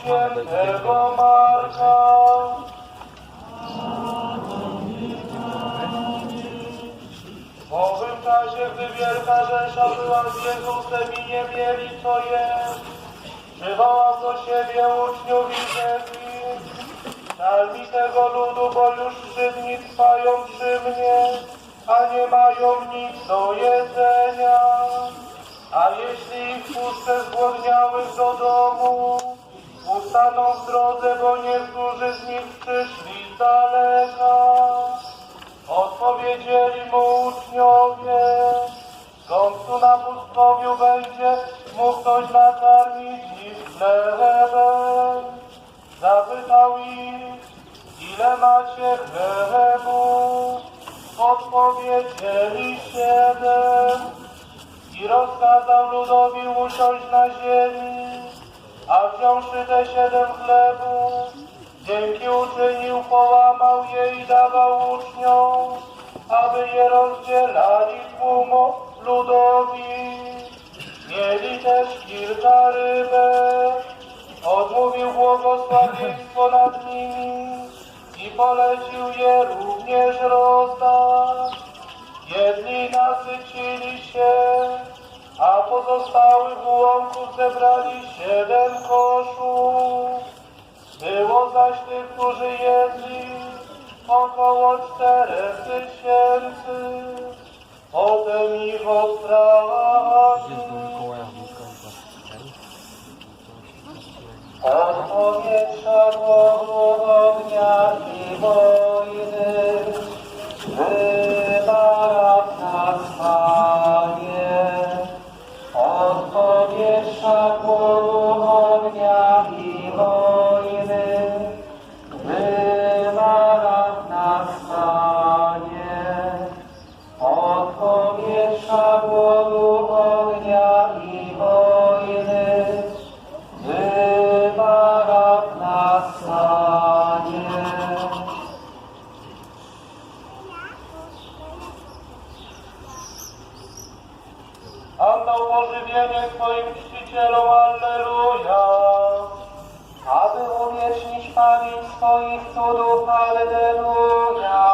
świętego Marka. Owym czasie, gdy wielka rzesza była z Jezusem i nie mieli co jeść, przywołał do siebie uczniów i rzekł Dal ludu, bo już trzy dni trwają przy mnie a nie mają nic do jedzenia. A jeśli ich puszczę zgłodniałych do domu, ustaną w drodze, bo niektórzy z nich przyszli z daleka. Odpowiedzieli mu uczniowie, skąd tu na pustkowiu będzie mógł ktoś nakarmić ich chlebem? Zapytał ich, ile macie chlebu? Odpowiedzieli siedem. I rozkazał ludowi usiąść na ziemi, a wziąwszy te siedem chlebów, dzięki uczynił, połamał je i dawał uczniom, aby je rozdzielali tłumu ludowi. Mieli też kilka rybek, odmówił błogosławieństwo nad nimi i polecił je również rozdać. Nasycili się, a pozostałych ułomków zebrali siedem koszów. Było zaś tych, którzy jedli, około czterech tysięcy. Pamięć swoich cudów, Alleluja.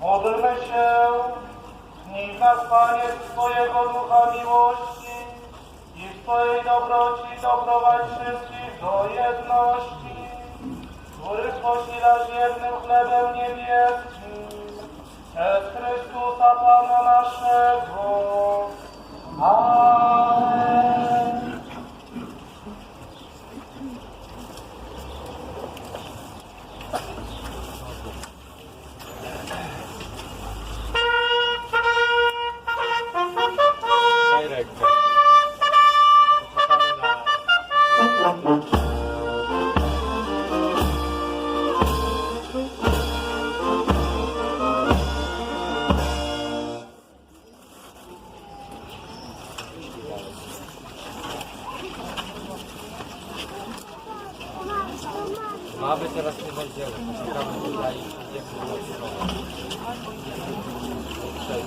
Módlmy się, zniż nas Panie z Twojego ducha miłości Twojej dobroci doprowadź wszystkich do jedności, których posilasz jednym chlebem niebieskim, przez Chrystusa Pana naszego. Amen. たいと。